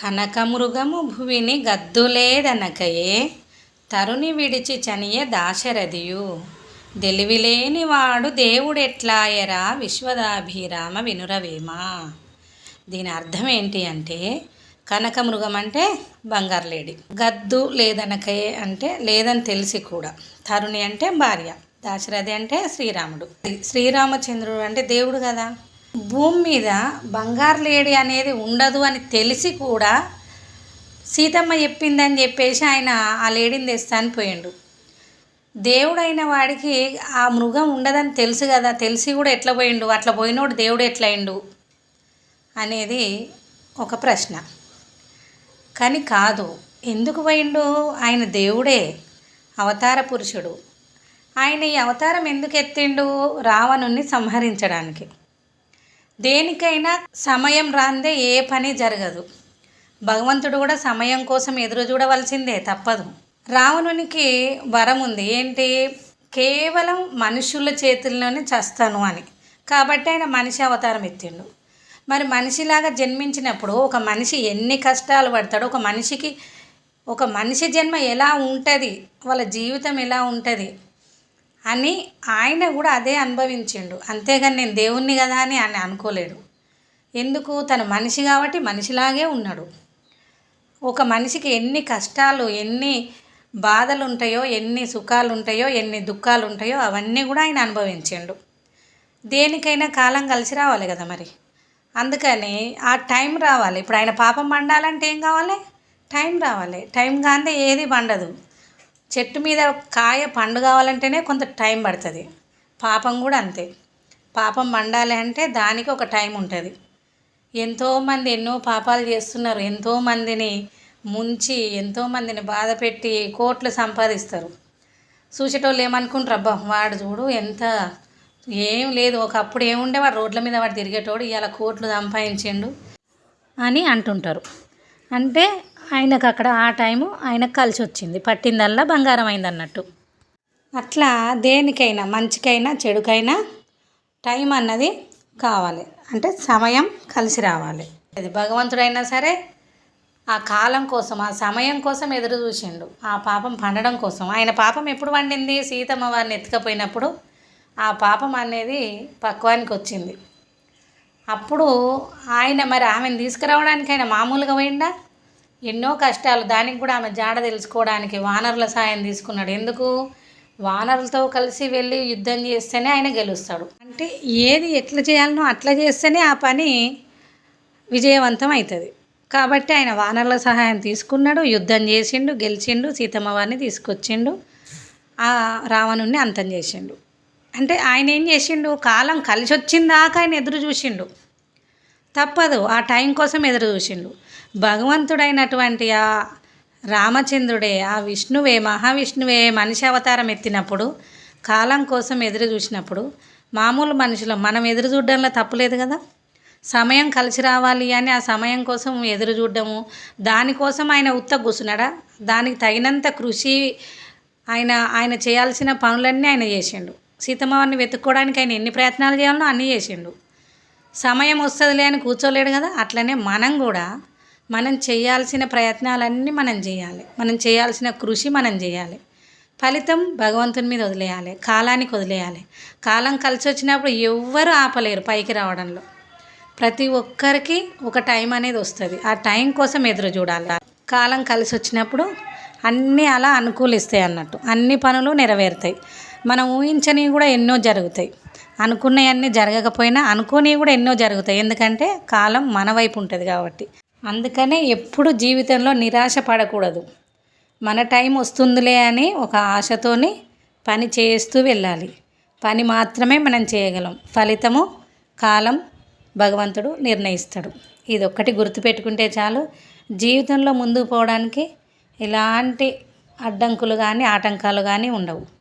కనకమృగము భువిని గద్దులేదనకయే తరుని విడిచి చనియే దాశరథియు. వాడు దేవుడెట్లాయరా విశ్వదాభిరామ వినురవేమా? దీని అర్థం ఏంటి అంటే కనకమృగం అంటే బంగారు లేడి గద్దు లేదనకయే అంటే లేదని తెలిసి కూడా. తరుణి అంటే భార్య దాశరథి అంటే శ్రీరాముడు. శ్రీరామచంద్రుడు అంటే దేవుడు కదా? భూమి మీద బంగారు లేడి అనేది ఉండదు అని తెలిసి కూడా సీతమ్మ చెప్పిందని చెప్పేసి ఆయన ఆ లేడీని తెస్తాను అని పోయిండు. దేవుడైన వాడికి ఆ మృగం ఉండదని తెలుసు కదా తెలిసి కూడా ఎట్లా పోయిండు? అట్లా పోయినోడు దేవుడు ఎట్లయిండు? అనేది ఒక ప్రశ్న. కానీ కాదు ఎందుకు పోయిండు? ఆయన దేవుడే అవతార పురుషుడు. ఆయన ఈ అవతారం ఎందుకు ఎత్తిండు? రావణుణ్ణి సంహరించడానికి. దేనికైనా సమయం రాందే ఏ పని జరగదు. భగవంతుడు కూడా సమయం కోసం ఎదురు చూడవలసిందే తప్పదు. రావణునికి వరం ఉంది. ఏంటి? కేవలం మనుషుల చేతుల్లోనే చస్తాను అని. కాబట్టి ఆయన మనిషి అవతారం ఎత్తిండు. మరి మనిషిలాగా జన్మించినప్పుడు ఒక మనిషి ఎన్ని కష్టాలు పడతాడో ఒక మనిషికి ఒక మనిషి జన్మ ఎలా ఉంటుంది? వాళ్ళ జీవితం ఎలా ఉంటుంది? అని ఆయన కూడా అదే అనుభవించిండు. అంతేగాని నేను దేవుణ్ణి కదా అని ఆయన అనుకోలేడు ఎందుకు? తన మనిషి కాబట్టి మనిషిలాగే ఉన్నాడు. ఒక మనిషికి ఎన్ని కష్టాలు ఎన్ని బాధలు ఉంటాయో ఎన్ని సుఖాలు ఉంటాయో ఎన్ని దుఃఖాలు ఉంటాయో అవన్నీ కూడా ఆయన అనుభవించిండు. దేనికైనా కాలం కలిసి రావాలి కదా మరి. అందుకని ఆ టైం రావాలి. ఇప్పుడు ఆయన పాపం పండాలంటే ఏం కావాలి? టైం రావాలి. టైం కాందే ఏది పండదు. చెట్టు మీద కాయ పండు కావాలంటేనే కొంత టైం పడుతుంది. పాపం కూడా అంతే. పాపం పండాలి అంటే దానికి ఒక టైం ఉంటుంది. ఎంతోమంది ఎన్నో పాపాలు చేస్తున్నారు. ఎంతోమందిని ముంచి ఎంతోమందిని బాధ పెట్టి కోట్లు సంపాదిస్తారు. చూసేటోళ్ళు ఏమనుకుంటారు? అబ్బా వాడు చూడు ఎంత ఏం లేదు. ఒకప్పుడు ఏముండే? వాడు రోడ్ల మీద వాడు తిరిగేటోడు. ఇవాళ కోట్లు సంపాదించిండు అని అంటుంటారు. అంటే ఆయనకు అక్కడ ఆ టైము ఆయనకు కలిసి వచ్చింది పట్టిందల్లా బంగారం అయింది అన్నట్టు అట్లా దేనికైనా మంచికైనా చెడుకైనా టైం అన్నది కావాలి. అంటే సమయం కలిసి రావాలి. అది భగవంతుడైనా సరే ఆ కాలం కోసం ఆ సమయం కోసం ఎదురు చూసిండు. ఆ పాపం పండడం కోసం. ఆయన పాపం ఎప్పుడు వండింది సీతమ్మ వారిని ఎత్తుకపోయినప్పుడు ఆ పాపం అనేది పక్వానికి వచ్చింది. అప్పుడు ఆయన మరి ఆమెను తీసుకురావడానికి ఆయన మామూలుగా పోయిండా? ఎన్నో కష్టాలు. దానికి కూడా ఆమె జాడ తెలుసుకోవడానికి వానరుల సాయం తీసుకున్నాడు. ఎందుకు? వానరులతో కలిసి వెళ్ళి యుద్ధం చేస్తేనే ఆయన గెలుస్తాడు. అంటే ఏది ఎట్లా చేయాలనో అట్లా చేస్తేనే ఆ పని విజయవంతం అవుతుంది కాబట్టి ఆయన వానరుల సహాయం తీసుకున్నాడు. యుద్ధం చేసిండు గెలిచిండు సీతమ్మ వారిని తీసుకొచ్చిండు ఆ రావణుణ్ణి అంతం చేసిండు. అంటే ఆయన ఏం చేసిండు? కాలం కలిసి వచ్చిందాక ఆయన ఎదురు చూసిండు. తప్పదు. ఆ టైం కోసం ఎదురు చూసిండు. భగవంతుడైనటువంటి ఆ రామచంద్రుడే ఆ విష్ణువే మహావిష్ణువే మనిషి అవతారం ఎత్తినప్పుడు కాలం కోసం ఎదురు చూసినప్పుడు మామూలు మనుషులు మనం ఎదురు చూడడంలో తప్పులేదు కదా? సమయం కలిసి రావాలి అని ఆ సమయం కోసం ఎదురు చూడడము. దానికోసం ఆయన ఉత్త కూర్చున్నాడా దానికి తగినంత కృషి ఆయన ఆయన చేయాల్సిన పనులన్నీ ఆయన చేసిండు. సీతమ్మవారిని వెతుక్కోవడానికి ఆయన ఎన్ని ప్రయత్నాలు చేయాలనో అన్నీ చేసిండు. సమయం వస్తుందిలే అని కూర్చోలేడు కదా. అట్లనే మనం కూడా మనం చేయాల్సిన ప్రయత్నాలన్నీ మనం చేయాలి. మనం చేయాల్సిన కృషి మనం చేయాలి. ఫలితం భగవంతుని మీద వదిలేయాలి. కాలానికి వదిలేయాలి. కాలం కలిసి వచ్చినప్పుడు ఎవ్వరు ఆపలేరు పైకి రావడంలో. ప్రతి ఒక్కరికి ఒక టైం అనేది వస్తుంది. ఆ టైం కోసం ఎదురు చూడాలి. కాలం కలిసి వచ్చినప్పుడు అన్నీ అలా అనుకూలిస్తాయి అన్నట్టు. అన్ని పనులు నెరవేరుతాయి. మనం ఊహించనివి కూడా ఎన్నో జరుగుతాయి. అనుకున్నవన్నీ జరగకపోయినా అనుకోనివి కూడా ఎన్నో జరుగుతాయి. ఎందుకంటే కాలం మన వైపు ఉంటుంది కాబట్టి. అందుకనే ఎప్పుడు జీవితంలో నిరాశ పడకూడదు. మన టైం వస్తుందిలే అని ఒక ఆశతోని పని చేస్తూ వెళ్ళాలి. పని మాత్రమే మనం చేయగలం. ఫలితము కాలం భగవంతుడు నిర్ణయిస్తాడు. ఇది ఒక్కటి గుర్తుపెట్టుకుంటే చాలు. జీవితంలో ముందుకు పోవడానికి ఎలాంటి అడ్డంకులు కానీ ఆటంకాలు కానీ ఉండవు.